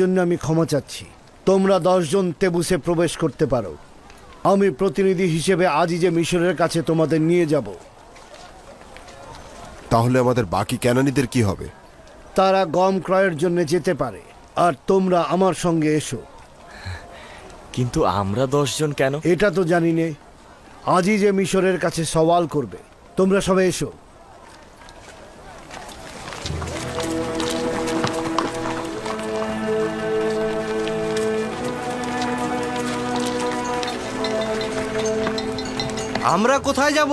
জন্য আমি ক্ষমা চাচ্ছি। তোমরা দশজন তেবুসে প্রবেশ করতে পারো। আমি প্রতিনিধি হিসেবে আজই যে মিশরের কাছে তোমাদের নিয়ে যাব। তাহলে আমাদের বাকি ক্যানানিদের কি হবে? তারা গম ক্রয়ের জন্য যেতে পারে আর তোমরা আমার সঙ্গে এসো। কিন্তু আমরা দশজন কেন? এটা তো জানি নে। আজই যে মিশরের কাছে সওয়াল করবে। তোমরা সবাই এসো। আমরা কোথায় যাব?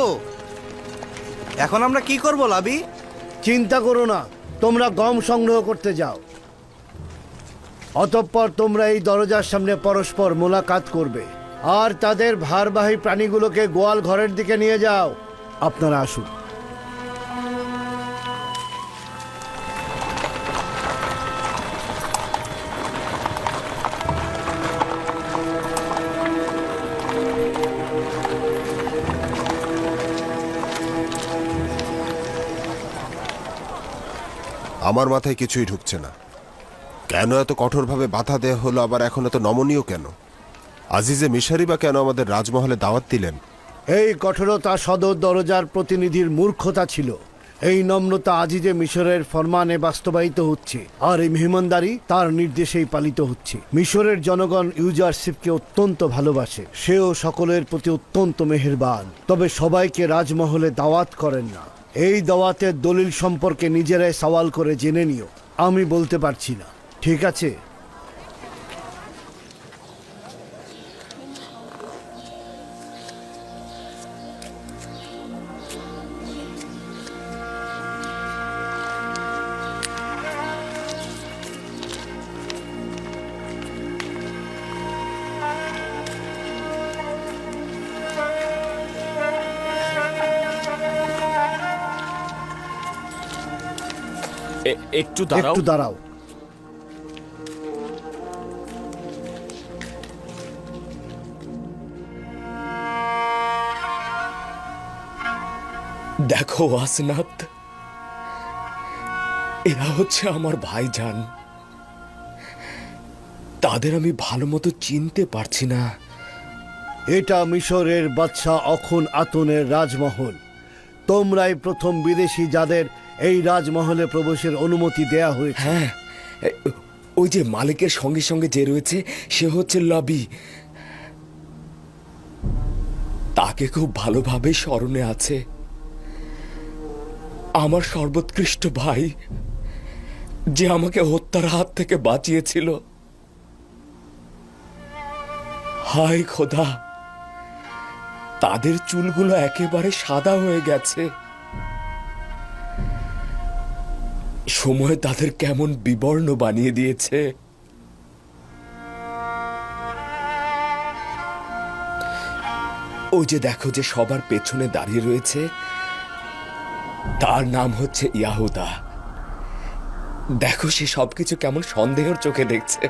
এখন আমরা কি করব, লাবি? চিন্তা করো না, তোমরা গম সংগ্রহ করতে যাও। অতঃপর তোমরা এই দরজার সামনে পরস্পর মোলাকাত করবে। আর তাদের ভারবাহী প্রাণীগুলোকে গোয়াল ঘরের দিকে নিয়ে যাও। আপনারা আসুন। আমার মাথায় কিছুই ঢুকছে না। কেন এত কঠোরভাবে বাধা দেয়া হলো, আবার এখন এত নমনীয় কেন? আজিজে মিশারি বা কেন আমাদের রাজমহলে দাওয়াত দিলেন? এই কঠোরতা সদর দরজার প্রতিনিধির মূর্খতা ছিল। এই নম্রতা আজই যে মিশরের ফরমানে বাস্তবায়িত হচ্ছে, আর এই মেহমানদারি তার নির্দেশেই পালিত হচ্ছে। মিশরের জনগণ ইউজারশিপকে অত্যন্ত ভালোবাসে, সেও সকলের প্রতি অত্যন্ত মেহেরবান। তবে সবাইকে রাজমহলে দাওয়াত করেন না। এই দাওয়াতের দলিল সম্পর্কে নিজেরাই সওয়াল করে জেনে নিও। আমি বলতে পারছি না। ঠিক আছে? একটু দাঁড়াও। একটু দাঁড়াও। দেখো আসনাথ এরা হচ্ছে আমার ভাইজান। তাদের আমি ভালো মতো চিনতে পারছি না। এটা মিশরের বাদশাহ অখন আতনের রাজমহল। তোমরাই প্রথম বিদেশি যাদের এই রাজমহলে প্রবেশের অনুমতি দেয়া হয়েছে। হ্যাঁ ওই যে মালিকের সঙ্গে সঙ্গে যে রয়েছে, সে হচ্ছে লবি। তাকে খুব ভালোভাবে স্মরণে আছে। আমার সর্বোৎকৃষ্ট ভাই, যে আমাকে হত্যার হাত থেকে বাঁচিয়েছিল। হায় খোদা, তাদের চুলগুলো একেবারে সাদা হয়ে গেছে। সময় তাদের কেমন বিবর্ণ বানিয়ে দিয়েছে। ওই যে দেখো যে সবার পেছনে দাঁড়িয়ে রয়েছে, তার নাম হচ্ছে ইয়াহুদা। দেখো সে সবকিছু কেমন সন্দেহের চোখে দেখছে।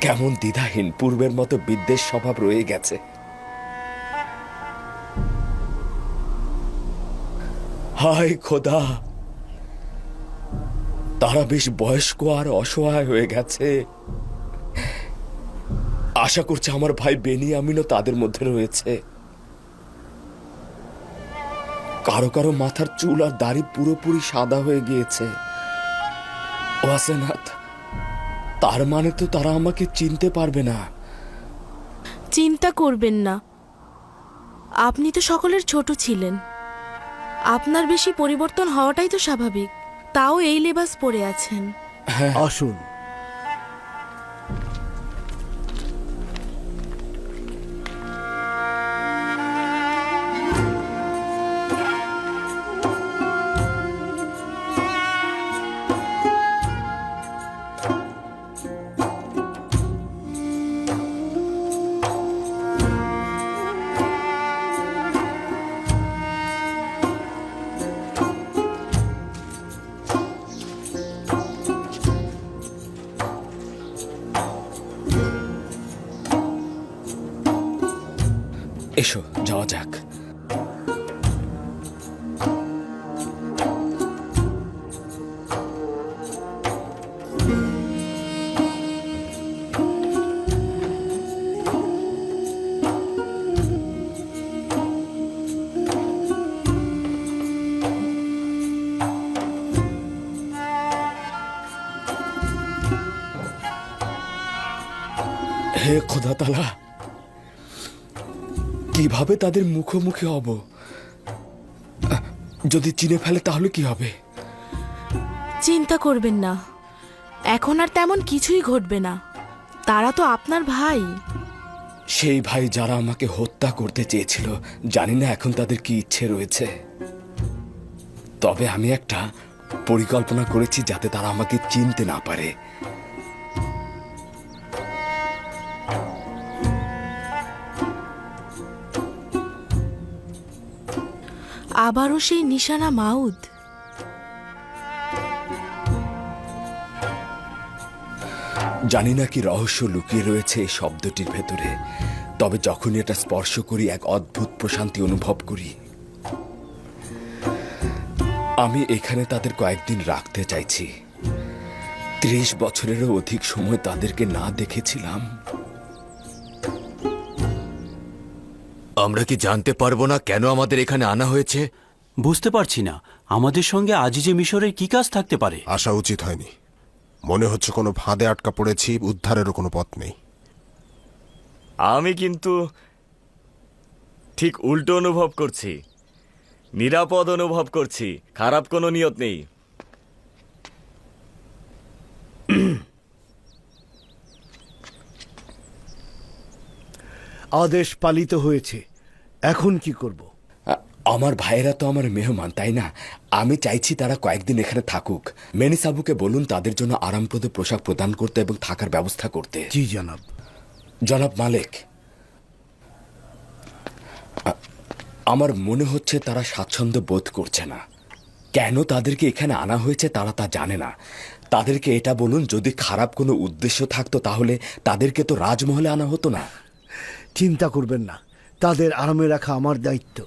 কেমন দ্বিধাহীন, পূর্বের মতো বিদ্বেষ স্বভাব রয়ে গেছে। হায় খোদা! তারা বেশ বয়স্ক আর অসহায় হয়ে গেছে। আশা করছে আমার ভাই বেনিয়ামিনও তাদের মধ্যে রয়েছে। কারও কারও মাথার চুল আর দাড়ি পুরোপুরি সাদা হয়ে গিয়েছে। ওয়াসেনাথ তার মানে তো তারা আমাকে চিনতে পারবে না। চিন্তা করবেন না। আপনি তো সকলের ছোট ছিলেন। আপনার বেশি পরিবর্তন হওয়াটাই তো স্বাভাবিক। তাও এই লেবাস পরে আছেন। আসুন। এসো যাওয়া যাক। কীভাবে তাদের মুখোমুখি হব। যদি চিনে ফেলে তাহলে কি হবে? চিন্তা করবেন না। এখন আর তেমন কিছুই ঘটবে না। তারা তো আপনার ভাই। সেই ভাই যারা আমাকে হত্যা করতে চেয়েছিল জানি না এখন তাদের কি ইচ্ছে রয়েছে। তবে আমি একটা পরিকল্পনা করেছি যাতে তারা আমাকে চিনতে না পারে। আবারও সেই নিশানা মাউদ। জানি না কি রহস্য লুকিয়ে রয়েছে এই শব্দটির ভেতরে, তবে যখনই এটা স্পর্শ করি, এক অদ্ভুত প্রশান্তি অনুভব করি। আমি এখানে তাদের কয়েকদিন রাখতে চাইছি। ত্রিশ বছরেরও অধিক সময় তাদেরকে না দেখেছিলাম। আমরা কি জানতে পারব না কেন আমাদের এখানে আনা হয়েছে? বুঝতে পারছি না। আমাদের সঙ্গে আজিজে মিশরের কি কাজ থাকতে পারে? আসা উচিত হয়নি। মনে হচ্ছে কোনো ফাঁদে আটকা পড়েছি উদ্ধারেরও কোনো পথ নেই। আমি কিন্তু ঠিক উল্টো অনুভব করছি। নিরাপদ অনুভব করছি। খারাপ কোনো নিয়ত নেই। আদেশ পালিত হয়েছে। এখন কি করব? আমার ভাইয়েরা তো আমার মেহমান তাই না? আমি চাইছি তারা কয়েকদিন এখানে থাকুক। মেনিসাবুকে বলুন তাদের জন্য আরামপ্রদ পোশাক প্রদান করতে এবং থাকার ব্যবস্থা করতে। জি জনাব। জনাব মালিক আমার মনে হচ্ছে তারা স্বাচ্ছন্দ্য বোধ করছে না। কেন তাদেরকে এখানে আনা হয়েছে তারা তা জানে না। তাদেরকে এটা বলুন যদি খারাপ কোনো উদ্দেশ্য থাকতো তাহলে তাদেরকে তো রাজমহলে আনা হতো না। চিন্তা করবেন না। তাদের আরামে রাখা আমার দায়িত্ব।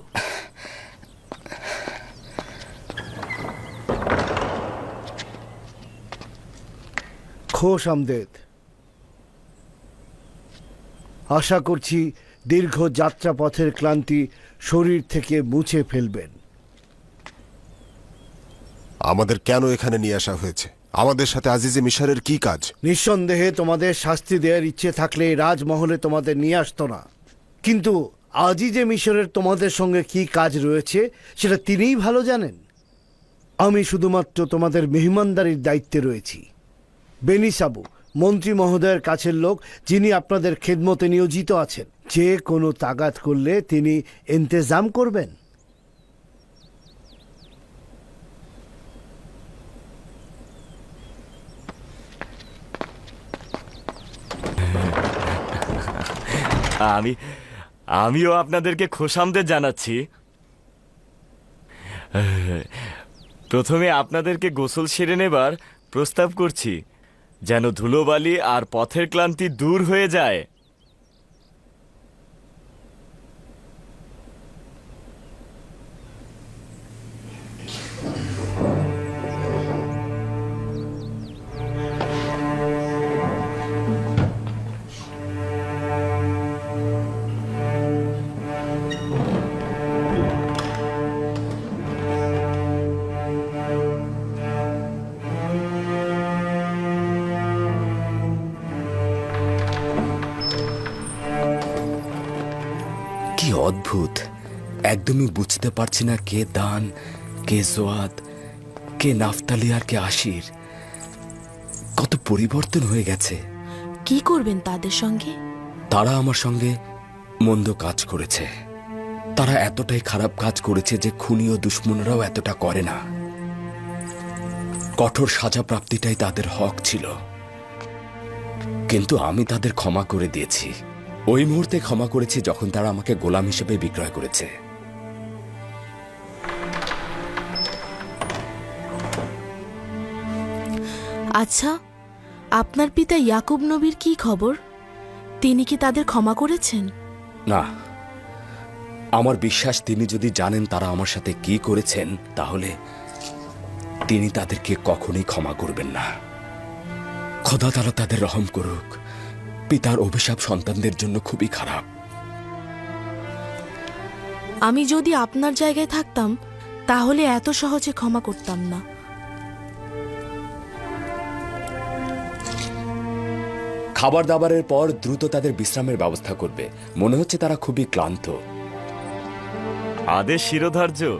খোশ আমদেদ। আশা করছি দীর্ঘ যাত্রাপথের ক্লান্তি শরীর থেকে মুছে ফেলবেন। আমাদের কেন এখানে নিয়ে আসা হয়েছে? আমাদের সাথে আজিজে মিশরের কি কাজ? নিঃসন্দেহে তোমাদের শাস্তি দেওয়ার ইচ্ছে থাকলে রাজমহলে তোমাদের নিয়ে আসতো না। কিন্তু আজই যে মিশরের তোমাদের সঙ্গে কি কাজ রয়েছে, সেটা তিনিই ভালো জানেন। আমি শুধুমাত্র তোমাদের মেহমানদারির দায়িত্বে রয়েছি। বেনি সাবু, মন্ত্রী মহোদয়ের কাছের লোক, যিনি আপনাদের খেদমতে নিয়োজিত আছেন, যে কোনো তাগাত করলে তিনি ইন্তেজাম করবেন। আমি আমিও আপনাদেরকে খোসামদের জানাচ্ছি। প্রথমে আপনাদেরকে গোসল সেরে নেবার প্রস্তাব করছি, যেন ধুলোবালি আর পথের ক্লান্তি দূর হয়ে যায়। অদ্ভুত। একদমই বুঝতে পারছি না কে দান কে জোয়াদ কে নাফতালি আর কে আশির। কত পরিবর্তন হয়ে গেছে। কি করবেন তাদের সঙ্গে? তারা আমার সঙ্গে মন্দ কাজ করেছে। তারা এতটাই খারাপ কাজ করেছে যে খুনি ও দুশ্মনরাও এতটা করে না। কঠোর সাজা প্রাপ্তিটাই তাদের হক ছিল। কিন্তু আমি তাদের ক্ষমা করে দিয়েছি। ওই মুহূর্তে ক্ষমা করেছি যখন তারা আমাকে গোলাম হিসেবে বিক্রয় করেছে। আচ্ছা আপনার পিতা ইয়াকুব নবীর কি খবর? তিনি কি তাদের ক্ষমা করেছেন? না। আমার বিশ্বাস তিনি যদি জানেন তারা আমার সাথে কি করেছেন তাহলে তিনি তাদেরকে কখনোই ক্ষমা করবেন না। খোদা তারা তাদের রহম করুক। পিতার অভিশাপ সন্তানদের জন্য খুবই খারাপ। আমি যদি আপনার জায়গায় থাকতাম তাহলে এত সহজে ক্ষমা করতাম না। খাবার দাবারের পর দ্রুত তাদের বিশ্রামের ব্যবস্থা করবে। মনে হচ্ছে তারা খুবই ক্লান্ত। আদেশ শিরোধার্য।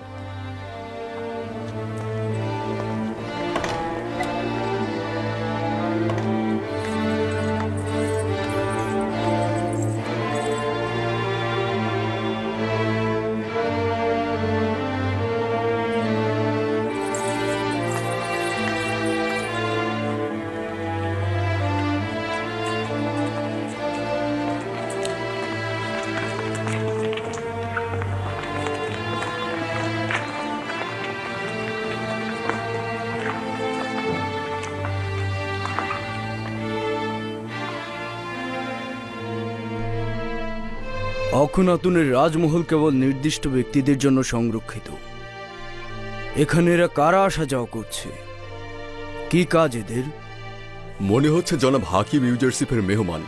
অখনাতুনের রাজমহল কেবল নির্দিষ্ট ব্যক্তিদের জন্য সংরক্ষিত। এখানে এরা কারা আসা যাওয়া করছে? কি কাজ এদের? মনে হচ্ছে জনাব হাকিম ইউজারশিপের মেহমান।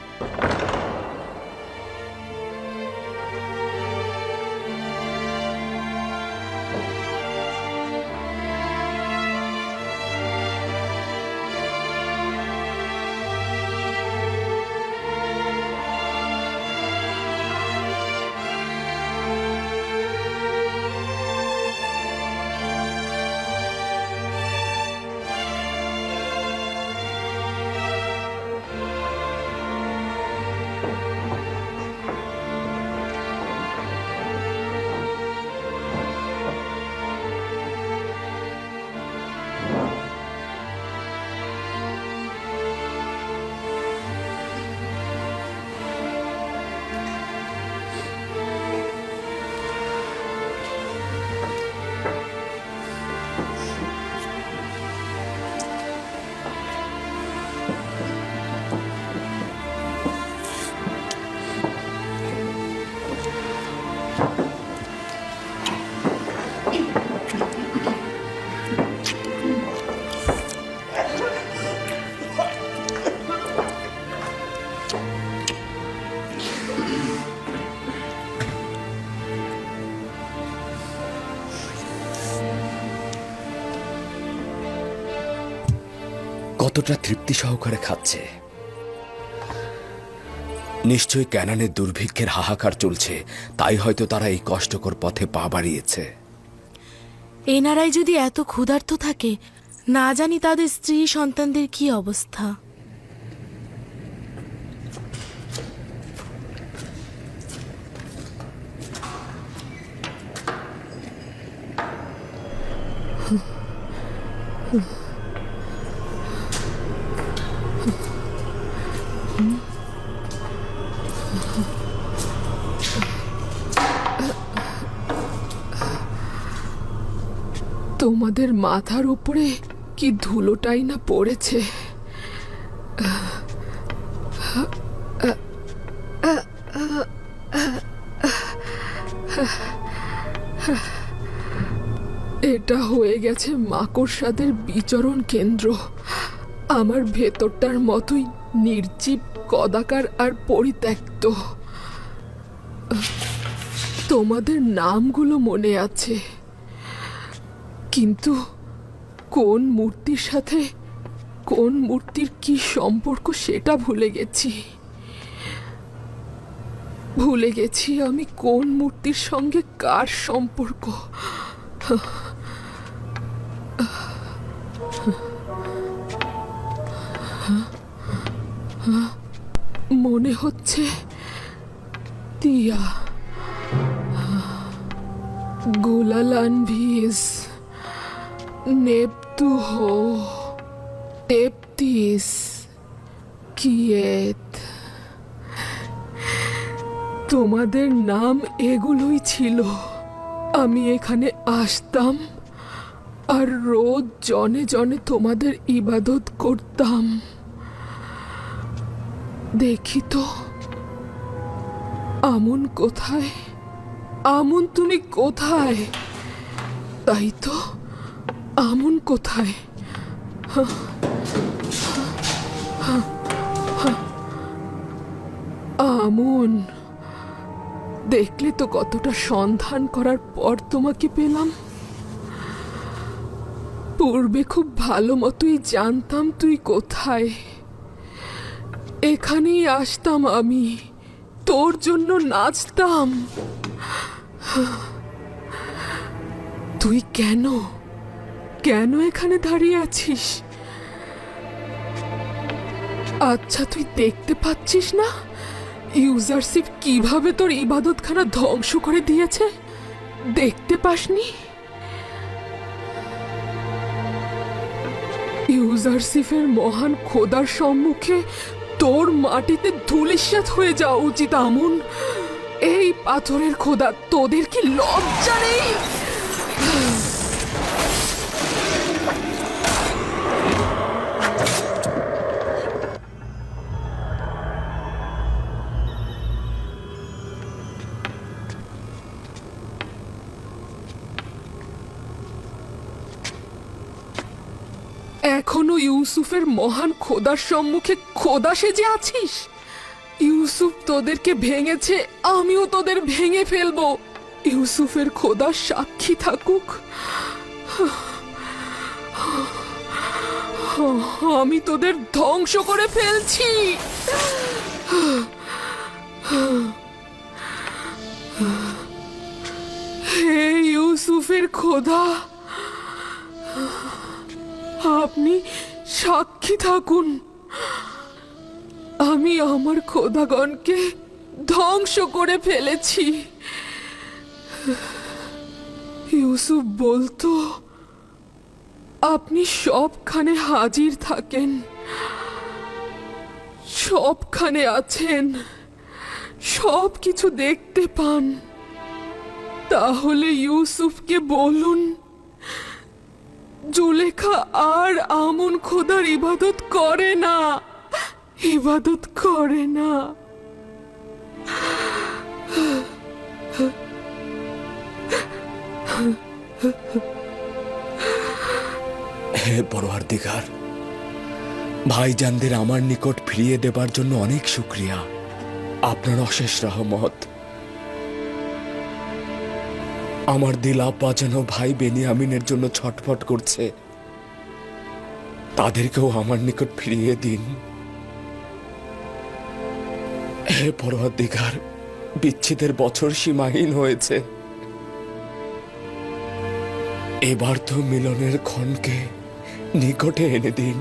কতটা তৃপ্তি সহকারে খাচ্ছে। নিশ্চয়ই ক্যানানের দুর্ভিক্ষের হাহাকার চলছে, তাই হয়তো তারা এই কষ্টকর পথে পা বাড়িয়েছে। এনারাই যদি এত ক্ষুধার্ত থাকে, না জানি তাদের স্ত্রী সন্তানদের কি অবস্থা। তোমাদের মাথার উপরে কি ধুলোটাই না পড়েছে। এটা হয়ে গেছে মাকড়সাদের বিচরণ কেন্দ্র। আমার ভেতরটার মতোই নির্জীব, কদাকার আর পরিত্যক্ত। তোমাদের নামগুলো মনে আছে। কিন্তু কোন মূর্তির সাথে কোন মূর্তির কি সম্পর্ক সেটা ভুলে গেছি। ভুলে গেছি আমি কোন মূর্তির সঙ্গে কার সম্পর্ক। মনে হচ্ছে তিয়া Gulalanvis, Neptuho, Teptis, কিয়েত তোমাদের নাম এগুলোই ছিল। আমি এখানে আসতাম আর রোজ জনে জনে তোমাদের ইবাদত করতাম। দেখি তো আমন কোথায়? আমন তুমি কোথায়? তাই তো? আমন কোথায়? আমন। দেখলে তো কতটা সন্ধান করার পর তোমাকে পেলাম। পূর্বে খুব ভালো মতোই জানতাম তুই কোথায়। এখানেই আসতাম আমি। তোর জন্য নাচতাম। তুই কেন? কেন এখানে দাঁড়িয়ে আছিস? আচ্ছা তুই দেখতে পাচ্ছিস না? ইউজারশিপ কীভাবে তোর ইবাদতখানা ধ্বংস করে দিয়েছে? দেখতে পাসনি? ইউজারশিফের মহান খোদার সম্মুখে তোর মাটিতে ধুলিস্যাৎ হয়ে যাওয়া উচিত, আমন। এই পাথরের খোদা, তোদের কি লজ্জা নেই? ইউসুফের মহান খোদার সম্মুখে খোদা সেজে আছিস? ইউসুফ তোদেরকে ভেঙেছে, আমিও তোদের ভেঙে ফেলব। ইউসুফের খোদা সাক্ষী থাকুক। আমি তোদের ধ্বংস করে ফেলছি। হে ইউসুফের খোদা, আপনি সাক্ষী থাকুন। আমি আমার খোদাগণকে ধ্বংস করে ফেলেছি। ইউসুফ বলতো, আপনি সবখানে হাজির থাকেন। সবখানে আছেন। সব কিছু দেখতে পান। তাহলে ইউসুফকে বলুন জুলেখা আর আমন খোদার ইবাদত করে না। ইবাদত করে না। হে পরোয়ারদিগার ভাইজানদের আমার নিকট ফিরিয়ে দেবার জন্য অনেক শুক্রিয়া। আপনার অশেষ রহমত। আমার দিল আব্বা যেন ভাই বেনিয়ামিনের জন্য ছটফট করছে। তাদেরকেও আমার নিকট ফিরিয়ে দিন। হে পরোয়ারদিগার, বিচ্ছেদের বছর সীমাহীন হয়েছে। এবার তো মিলনের ক্ষণকে নিকটে এনে দিন।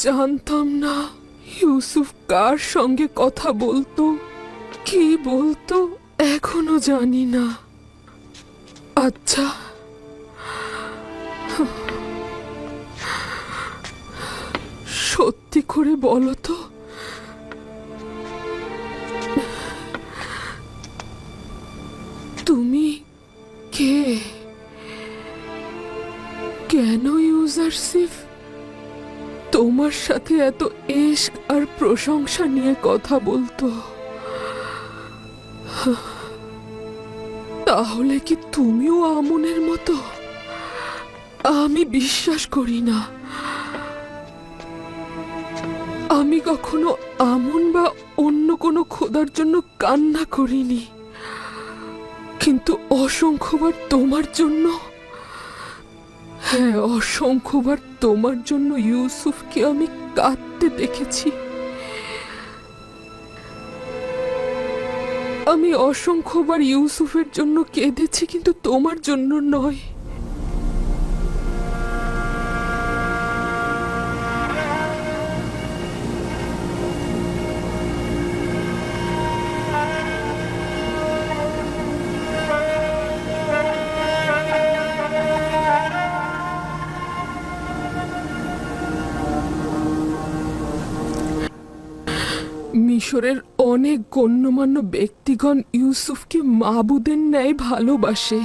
জানতাম না ইউসুফ কার সঙ্গে কথা বলতো, কি বলতো, এখনও জানি না। আচ্ছা। সত্যি করে বলো তো। তুমি কে? কেন ইউজারশিপ? তোমার সাথে এত এশক আর প্রশংসা নিয়ে কথা বলতো। তাহলে কি তুমিও আমনের মতো? আমি বিশ্বাস করি না। আমি কখনো আমন বা অন্য কোনো খোদার জন্য কান্না করিনি। কিন্তু অসংখ্যবার তোমার জন্য হ্যাঁ অসংখ্যবার তোমার জন্য ইউসুফকে আমি কাঁদতে দেখেছি। আমি অসংখ্যবার ইউসুফের জন্য কেঁদেছি, কিন্তু তোমার জন্য নয়। মিশরের অনেক গণ্যমান্য ব্যক্তিগণ ইউসুফকে মাবুদের ন্যায় ভালোবাসে।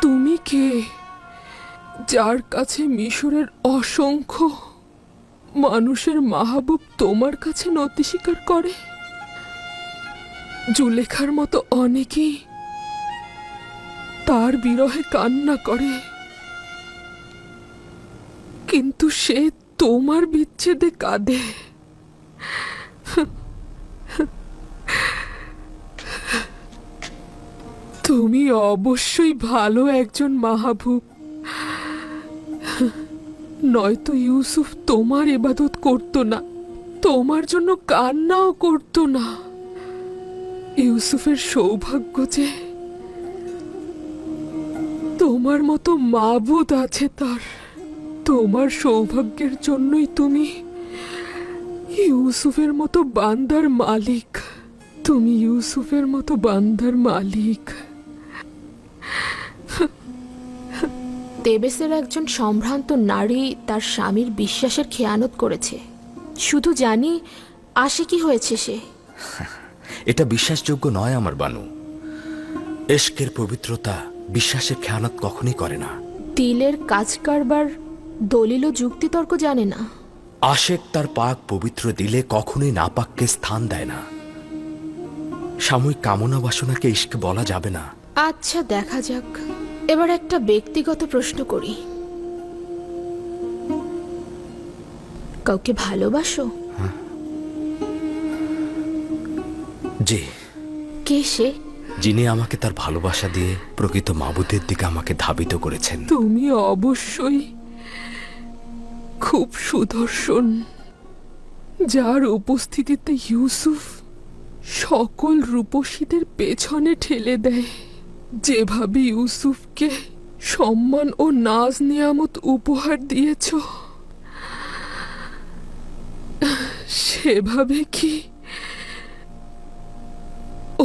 তুমি কে? যার কাছে মিশরের অসংখ্য মানুষের মাহবুব তোমার কাছে নতি স্বীকার করে? জুলেখার মতো অনেকেই তার বিরহে কান্না করে। কিন্তু সে তোমার বিচ্ছেদে কাঁদে। তুমি অবশ্যই ভালো একজন মাহবুব। নয়তো ইউসুফ তোমার এবাদত করত না, তোমার জন্য কান্নাও করত না। ইউসুফের সৌভাগ্য যে তোমার মতো মাবুদ আছে তার। তোমার সৌভাগ্যের জন্যই তুমি ইউসুফের মতো বান্দার মালিক। তুমি ইউসুফের মতো বান্দার মালিক। তেবেসের একজন সম্ভ্রান্ত নারী তার স্বামীর বিশ্বাসের খেয়ানত করেছে। শুধু জানি আসে কি হয়েছে সে। এটা বিশ্বাসযোগ্য নয় আমার বানু। এশকের পবিত্রতা বিশ্বাসের খেয়ানত কখনই করে না। তিলের কাজ কারবার দলিল ও যুক্তিতর্ক জানে না। আশেক তার পাক পবিত্র দিলে কখনোই নাপাককে স্থান দেয় না। সাময়িক কামনা বাসনাকে ইস্ক বলা যাবে না। আচ্ছা দেখা যাক। এবার একটা ব্যক্তিগত প্রশ্ন করি। কাউকে ভালোবাসো? যে কে সে? যিনি আমাকে তার ভালোবাসা দিয়ে প্রকৃত মাবুদের দিকে আমাকে ধাবিত করেছেন। তুমি অবশ্যই খুব সুদর্শন, যার উপস্থিতিতে ইউসুফ সকল রূপসীদের পেছনে ঠেলে দেয়। যেভাবে ইউসুফকে সম্মান ও নাজ নিয়ামত উপহার দিয়েছ, সেভাবে কি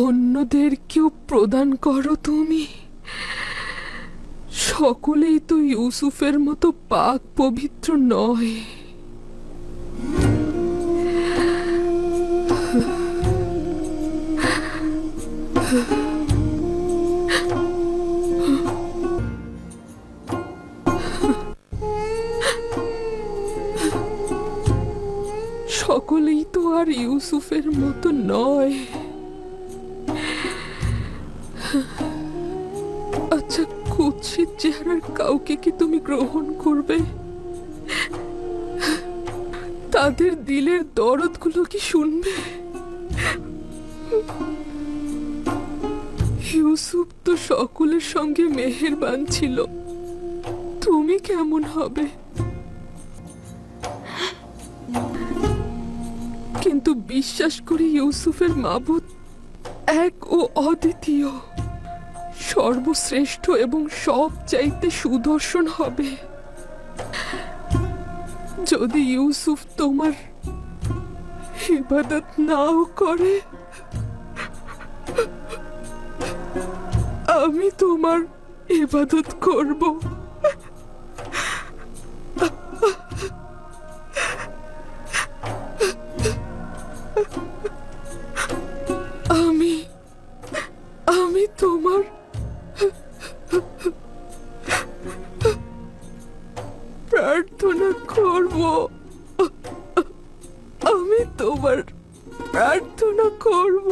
অন্যদেরকেও প্রদান করো তুমি? সকলেই তো ইউসুফের মতো পাক পবিত্র নয়। সকলেই তো আর ইউসুফের মতো নয়। চেহারার কাউকে কি তুমি গ্রহণ করবে? তাদের দিলের দরদগুলো কি শুনবে? ইউসুফ তো সকলের সঙ্গে মেহেরবান ছিল। তুমি কেমন হবে? কিন্তু বিশ্বাস করি ইউসুফের মাবুদ এক ও অদ্বিতীয়। সর্বশ্রেষ্ঠ এবং সব চাইতে সুদর্শন হবে। যদি ইউসুফ তোমার ইবাদত নাও করে, আমি তোমার ইবাদত করব। একবার প্রার্থনা করব।